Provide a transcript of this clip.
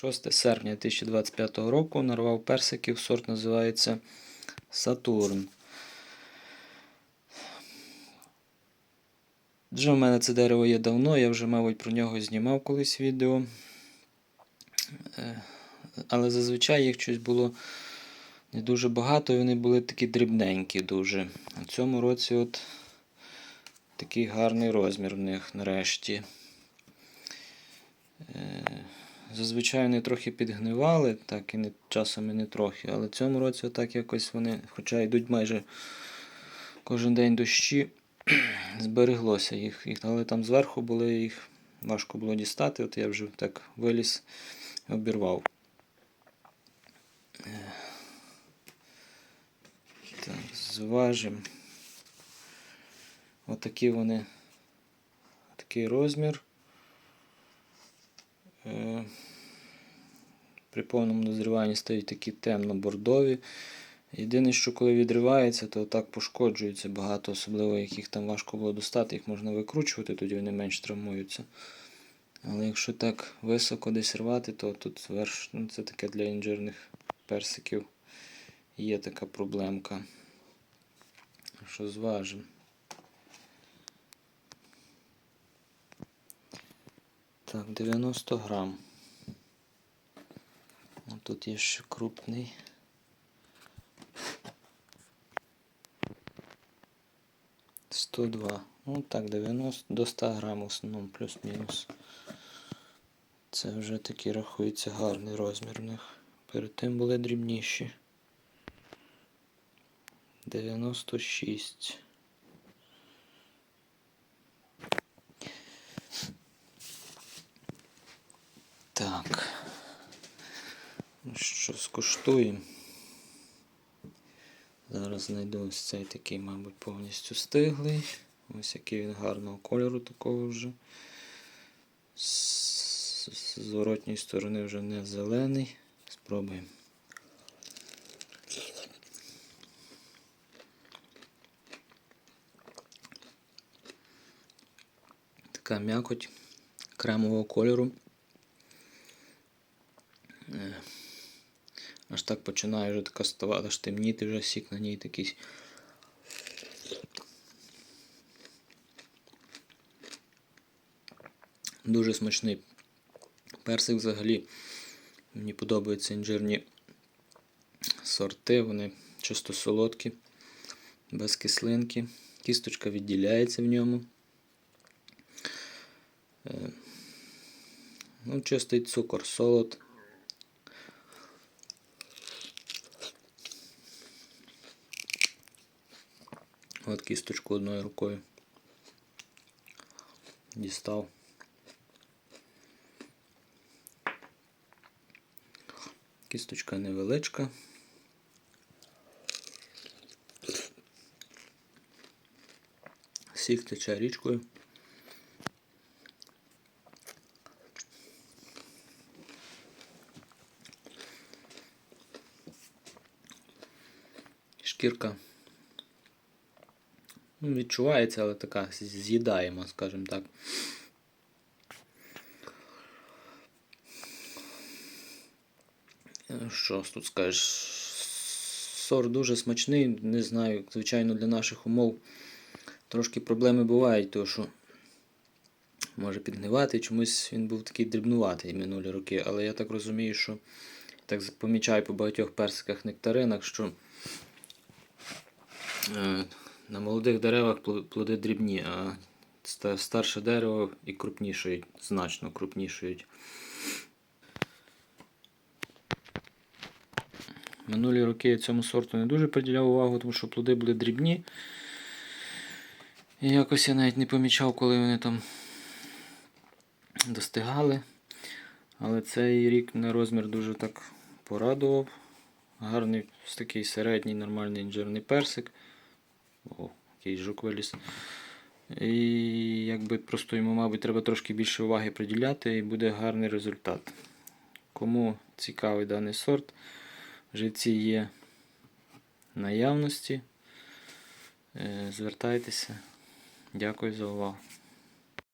6 серпня 2025 року нарвав персиків. Сорт називається Сатурн. Вже в мене це дерево є давно, я вже, мабуть, про нього знімав колись відео. Е, Але зазвичай їх щось було не дуже багато, і вони були такі дрібненькі дуже. В цьому році от такий гарний розмір в них нарешті. Зазвичай вони трохи підгнивали, так і не, часом і не трохи, але в цьому році отак якось вони, хоча йдуть майже кожен день дощі, збереглося їх. їх. Але там зверху були їх важко було дістати, от я вже так виліз і обірвав. Е, Так, зважимо. Отакі вони. Такий розмір. Е, При повному дозріванні стають такі темно-бордові. Єдине, що коли відривається, то так пошкоджується багато, особливо як їх там важко було достати, їх можна викручувати, тоді вони менш травмуються. Але якщо так високо десь рвати, то тут верш, ну, це таке для інжирних персиків є така проблемка. Що зважимо? Так, 90 грам. Тут є ще крупний. Сто два. Ну так, 90 до 100 грам в основному, плюс-мінус. Це вже такий рахується гарний розмір в них. Перед тим були дрібніші. 96. Так. Ну що, скуштуємо. Зараз знайду ось цей такий, мабуть, повністю стиглий. Ось який він гарного кольору такого вже. З зворотньої сторони вже не зелений. Спробуємо. Така м'якоть кремового кольору. Аж так починає вже така ставати, аж темніти вже сік на ній такий. Дуже смачний персик взагалі. Мені подобаються інжирні сорти, вони чисто солодкі, без кислинки. Кісточка відділяється в ньому. Е, Ну, чистий цукор, солод. От кісточку одною рукою. Дістав. Кісточка невеличка. Сік тече річкою. Шкірка відчувається, але така з'їдаємо, скажімо так. Е, Що ж тут скажеш? Сорт дуже смачний, не знаю, звичайно, для наших умов трошки проблеми бувають, тому що може підгнивати, чомусь він був такий дрібнуватий минулі роки, але я так розумію, що так помічаю по багатьох персиках нектаринах, що е, на молодих деревах плоди дрібні, а старше дерево і крупнішають, значно крупнішають. Минулі роки я цьому сорту не дуже приділяв увагу, тому що плоди були дрібні. І якось я навіть не помічав, коли вони там достигали. Але цей рік на розмір дуже так порадував. Гарний такий середній нормальний інжирний персик. О, який жук виліз. І якби просто йому, мабуть, треба трошки більше уваги приділяти і буде гарний результат. Кому цікавий даний сорт, живці є наявності. Е, Звертайтеся. Дякую за увагу.